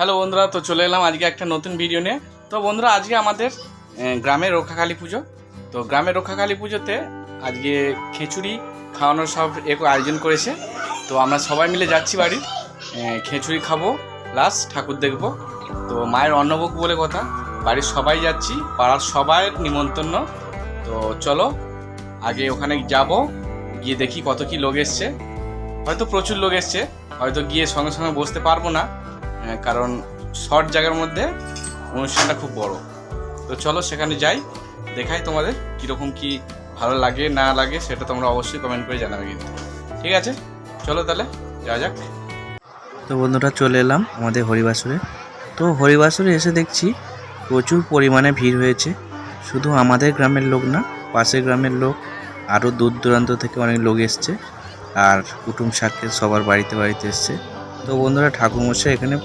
Hello বন্ধুরা, তো চলে এলাম আজকে একটা নতুন ভিডিও নিয়ে। তো বন্ধুরা, আজকে আমাদের গ্রামের রক্ষাকালী পুজো। তো গ্রামের রক্ষাকালী পুজোতে আজকে খিচুড়ি খাওয়ানোর সব এক আয়োজন করেছে। তো আমরা সবাই মিলে যাচ্ছি বাড়ি। খিচুড়ি খাব, প্লাস ঠাকুর দেখব। তো মায়ের অন্নভোগ বলে কথা। বাড়ির সবাই যাচ্ছি, পাড়ার সবাই নিমন্ত্রণ। তো চলো, আগে ওখানে যাব, গিয়ে দেখি কত কি লোক এসছে। হয়তো প্রচুর লোক এসছে, হয়তো গিয়ে সঙ্গে সঙ্গে বসতে পারব না। কারণ শর্ট জায়গার মধ্যে অনুষ্ঠানটা খুব বড়। তো চলো সেখানে যাই, দেখাই তোমাদের কীরকম কি ভালো লাগে, না লাগে, সেটা তোমরা অবশ্যই কমেন্ট করে জানাবে কিন্তু। ঠিক আছে? চলো তাহলে, যাওয়া যাক। তো বন্ধুরা, চলে এলাম আমাদের হরিবাসরে। তো হরিবাসরে এসে দেখছি প্রচুর পরিমাণে ভিড় হয়েছে। শুধু আমাদের গ্রামের লোক না, পাশের গ্রামের লোক, আরও দূর দূরান্ত থেকে অনেক লোক এসছে। আর কুটুম সাক্ষের সবার বাড়িতে বাড়িতে এসছে। তো বন্ধুরা ঠাকুরমশাই এখানে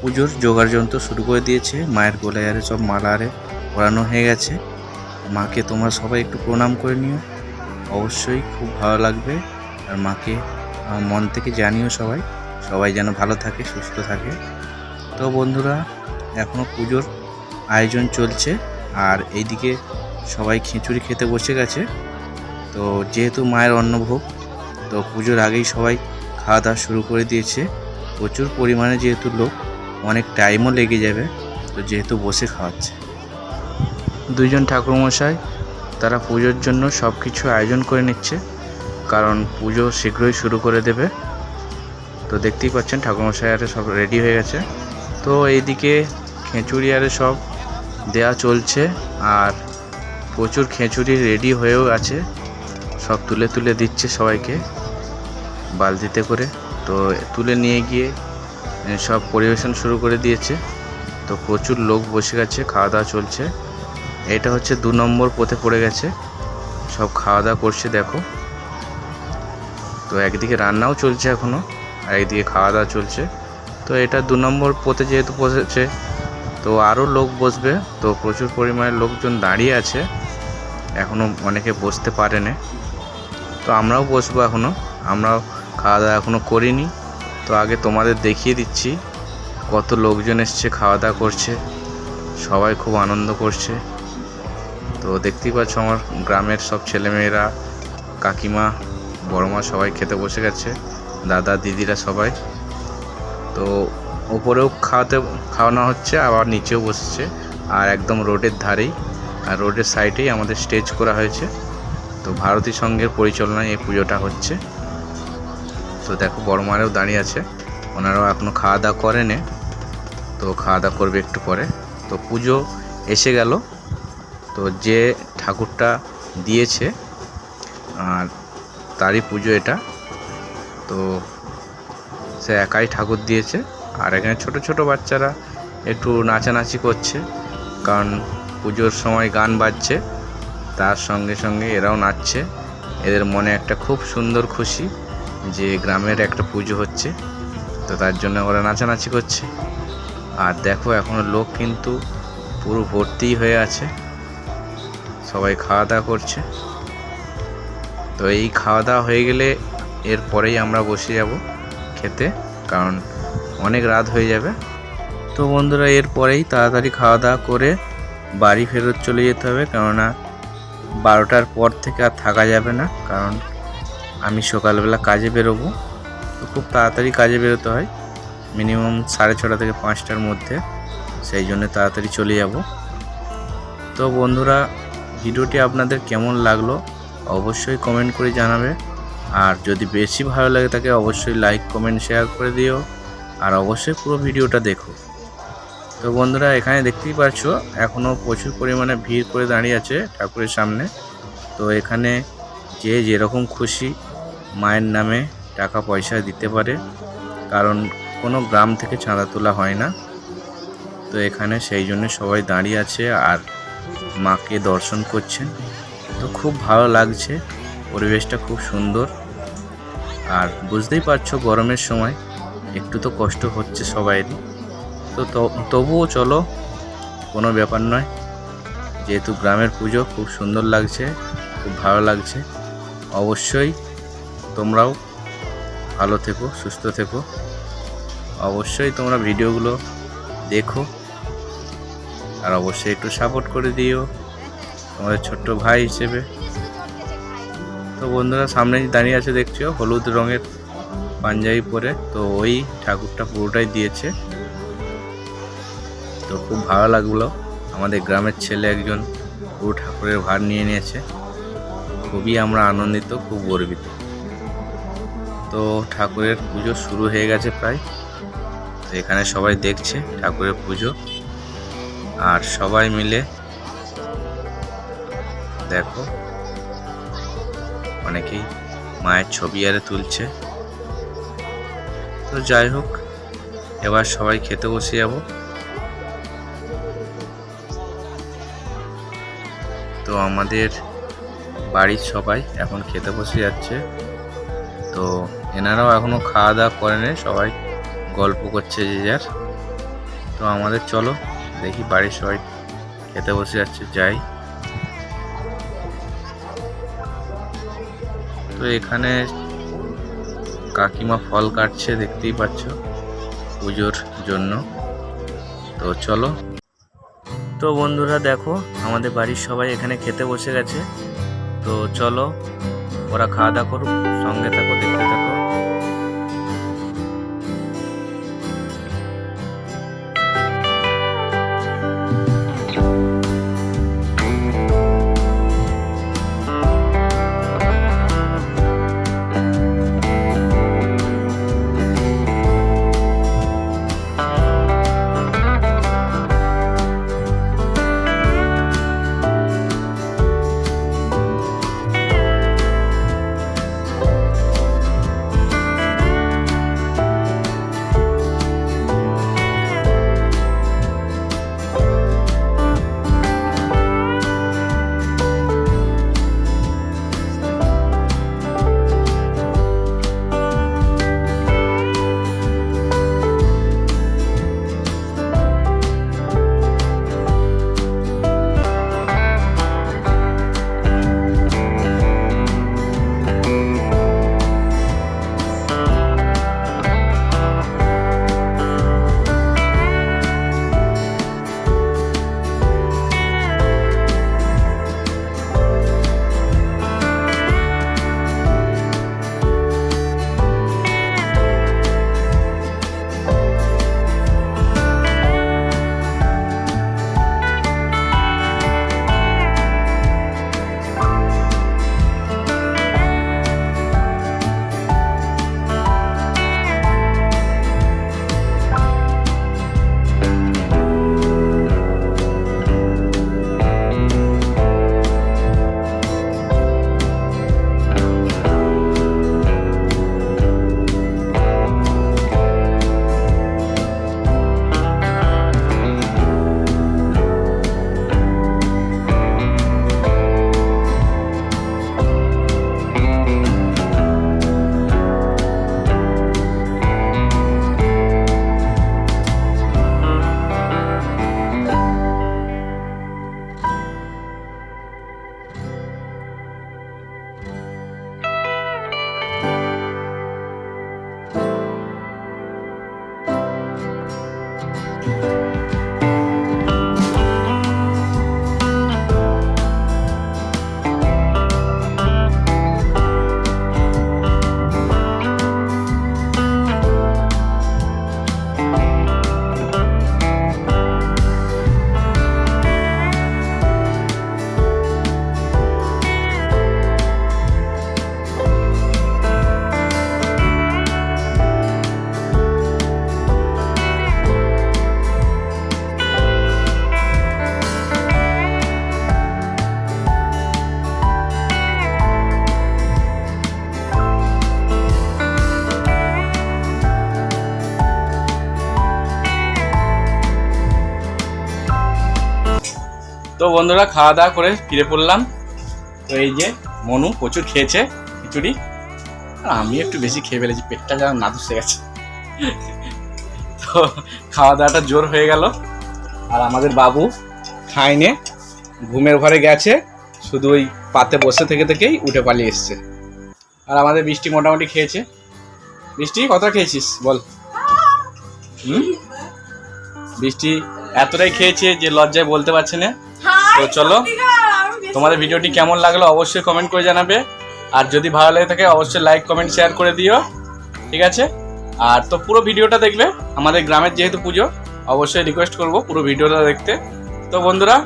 পুজোর জোগাড় যন্ত্র শুরু করে দিয়েছে। মায়ের গোলায় আরে সব মালা আরে পরানো হয়ে গেছে। মাকে তোমরা সবাই একটু প্রণাম করে নিও। অবশ্যই খুব ভালো লাগবে। আর মাকে মন থেকে জানিও সবাই। সবাই যেন ভালো থাকে, সুস্থ থাকে। তো বন্ধুরা এখনও পুজোর আয়োজন চলছে। আর এইদিকে সবাই খিচুড়ি খেতে বসে গেছে। তো যেহেতু মায়ের অন্নভোগ, তো পুজোর আগেই সবাই খাওয়া দাওয়া শুরু করে দিয়েছে। প্রচুর পরিমাণে যেহেতু লোক, অনেক টাইমও লেগে যাবে, তো যেহেতু বসে খাওয়াচ্ছে। দুইজন ঠাকুরমশাই, তারা পুজোর জন্য সব কিছু আয়োজন করে নিচ্ছে, কারণ পুজো শীঘ্রই শুরু করে দেবে। তো দেখতেই পাচ্ছেন, ঠাকুরমশাই আরে সব রেডি হয়ে গেছে। তো এইদিকে খেঁচুড়ি আরে সব দেয়া চলছে, আর প্রচুর খেঁচুড়ি রেডি হয়েও আছে। সব তুলে তুলে দিচ্ছে সবাইকে, বালতিতে করে। তো তুলে নিয়ে গিয়ে সব পরিবেশন শুরু করে দিয়েছে। তো প্রচুর লোক বসে গেছে, খাওয়া দাওয়া চলছে। এটা হচ্ছে দু নম্বর পথে পড়ে গেছে। সব খাওয়া দাওয়া করছে, দেখো। তো একদিকে রান্নাও চলছে এখনও আর একদিকে খাওয়া দাওয়া চলছে। তো এটা দু নম্বর পথে যেহেতু বসেছে তো আরও লোক বসবে। তো প্রচুর পরিমাণে লোকজন দাঁড়িয়ে আছে। এখনও অনেকে বসতে পারেনি। তো আমরাও বসবো এখনও আমরাও খাওয়া দাওয়া এখনও করিনি। তো আগে তোমাদের দেখিয়ে দিচ্ছি কত লোকজন এসছে খাওয়া দাওয়া করছে, সবাই খুব আনন্দ করছে। তো দেখতেই পাচ্ছ আমার গ্রামের সব ছেলেমেয়েরা, কাকিমা বড় মা সবাই খেতে বসে গেছে, দাদা, দিদিরা সবাই। তো ওপরেও খাওয়াতে, খাওয়ানো হচ্ছে, আবার নিচেও বসেছে, আর একদম রোডের ধারেই, আর রোডের সাইডেই আমাদের স্টেজ করা হয়েছে। তো ভারতী সংঘের পরিচালনায় এই পুজোটা হচ্ছে। তো দেখো বড় মারেও দাঁড়িয়ে আছে। ওনারাও এখনও খাওয়া দাওয়া করেনি। তো খাওয়া দাওয়া করবে একটু পরে। তো পুজো এসে গেল। তো যে ঠাকুরটা দিয়েছে, আর তারই পুজো এটা। তো সে একাই ঠাকুর দিয়েছে। আর এখানে ছোট ছোট বাচ্চারা একটু নাচানাচি করছে, কারণ পুজোর সময় গান বাজছে। তার সঙ্গে সঙ্গে এরাও নাচছে। এদের মনে একটা খুব সুন্দর খুশি। যে গ্রামের একটা পুজো হচ্ছে, তো তার জন্য ওরা নাচানাচি করছে। আর দেখো এখনও লোক কিন্তু পুরো ভর্তিই হয়ে আছে। সবাই খাওয়া দাওয়া করছে। তো এই খাওয়া দাওয়া হয়ে গেলে এরপরেই আমরা বসে যাব খেতে, কারণ অনেক রাত হয়ে যাবে। তো বন্ধুরা এরপরেই তাড়াতাড়ি খাওয়া দাওয়া করে বাড়ি ফেরত চলে যেতে হবে, কেননা বারোটার পর থেকে আর থাকা যাবে না, কারণ আমি সকালবেলা কাজে বেরোবো। তো খুব তাড়াতাড়ি কাজে বেরোতে হয়। মিনিমাম সাড়ে ছটা থেকে পাঁচটার মধ্যে। সেই জন্য তাড়াতাড়ি চলে যাব। তো বন্ধুরা, ভিডিওটি আপনাদের কেমন লাগল অবশ্যই কমেন্ট করে জানাবে। আর যদি বেশি ভালো লাগে তাকে অবশ্যই লাইক, কমেন্ট, শেয়ার করে দিও। আর অবশ্যই পুরো ভিডিওটা দেখো। তো বন্ধুরা, এখানে দেখতেই পাচ্ছ এখনও প্রচুর পরিমাণে ভিড় করে দাঁড়িয়ে আছে ঠাকুরের সামনে। তো এখানে যে যেরকম খুশি মায়ের নামে টাকা পয়সা দিতে পারে, কারণ কোনো গ্রাম থেকে চাঁদা তোলা হয় না। তো এখানে সেই জন্য সবাই দাঁড়িয়ে আছে আর মাকে দর্শন করছেন। তো খুব ভালো লাগছে, পরিবেশটা খুব সুন্দর। আর বুঝতেই পারছ গরমের সময় একটু তো কষ্ট হচ্ছে সবাইরই। তো তো- তবুও চলো, কোনো ব্যাপার নয়। যেহেতু গ্রামের পুজো খুব সুন্দর লাগছে, খুব ভালো লাগছে। অবশ্যই তোমরাও ভালো থেকো, সুস্থ থেকো। অবশ্যই তোমরা ভিডিওগুলো দেখো আর অবশ্যই একটু সাপোর্ট করে দিও তোমাদের ছোট্ট ভাই হিসেবে। তো বন্ধুরা, সামনে দাঁড়িয়ে আছে দেখছ, হলুদ রঙের পাঞ্জাবি পরে। তো ওই ঠাকুরটা পুরোটাই দিয়েছে। তো খুব ভালো লাগল। আমাদের গ্রামের ছেলে একজন পুরো ঠাকুরের ভার নিয়ে নিয়েছে। খুবই আমরা আনন্দিত, খুব গর্বিত। তো ঠাকুরের পুজো শুরু হয়ে গেছে প্রায়। তো এখানে সবাই দেখছে ঠাকুরের পুজো। আর সবাই মিলে দেখো, অনেকেই মায়ের ছবি আরে তুলছে। তো যাই হোক, এবার সবাই খেতে বসে যাব। তো আমাদের বাড়ির সবাই এখন খেতে বসে যাচ্ছে। তো এনারাও এখনও খাওয়া দাওয়া করেনি, সবাই গল্প করছে যে যার। তো আমাদের চলো, দেখি বাড়ির সবাই খেতে বসে যাচ্ছে, যাই। তো এখানে কাকিমা ফল কাটছে, দেখতেই পাচ্ছ, পুজোর জন্য। তো চলো। তো বন্ধুরা দেখো, আমাদের বাড়ির সবাই এখানে খেতে বসে গেছে। তো চলো ওরা খাওয়া দাওয়া করুক সঙ্গে থাকো দেখতে থাকো। বন্ধুরা, খাওয়া দাওয়া করে ফিরে পড়লাম। তো এই যে মনু প্রচুর খেয়েছে খিচুড়ি। আমি একটু বেশি খেয়ে ফেলেছি, পেটটা যেন না ধসে গেছে। তো খাওয়া দাওয়াটা জোর হয়ে গেল। আর আমাদের বাবু খায়নি, ঘুমের ঘরে গেছে, শুধু ওই পাতে বসে থেকে থেকেই উঠে পালিয়ে এসছে। আর আমাদের বৃষ্টি মোটামুটি খেয়েছে। বৃষ্টি কত খেয়েছিস? বল। হুম? বৃষ্টি এতটাই খেয়েছে যে লজ্জায় বলতে পারছে না। তো চলো, তোমাদের ভিডিওটি কেমন লাগল অবশ্যই কমেন্ট করে জানাবে। আর যদি ভালো লাগে থাকে, অবশ্যই লাইক কমেন্ট শেয়ার করে দিও। ঠিক আছে? আর তো পুরো ভিডিওটা দেখবে, আমাদের গ্রামের যেহেতু পুজো, অবশ্যই রিকোয়েস্ট করব পুরো ভিডিওটা দেখতে। তো বন্ধুরা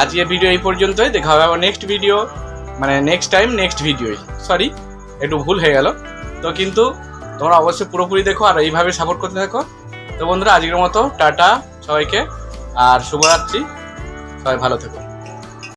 আজকে ভিডিও এই পর্যন্তই। দেখা হবে আবার নেক্সট ভিডিও মানে নেক্সট টাইম নেক্সট ভিডিওই সরি একটু ভুল হয়ে গেল। তো কিন্তু তোমরা অবশ্যই পুরোপুরি দেখো আর এইভাবে সাপোর্ট করতে থাকো। তো বন্ধুরা, আজকের মতো, টাটা সবাইকে, আর শুভরাত্রি। সবাই ভালো থেকো।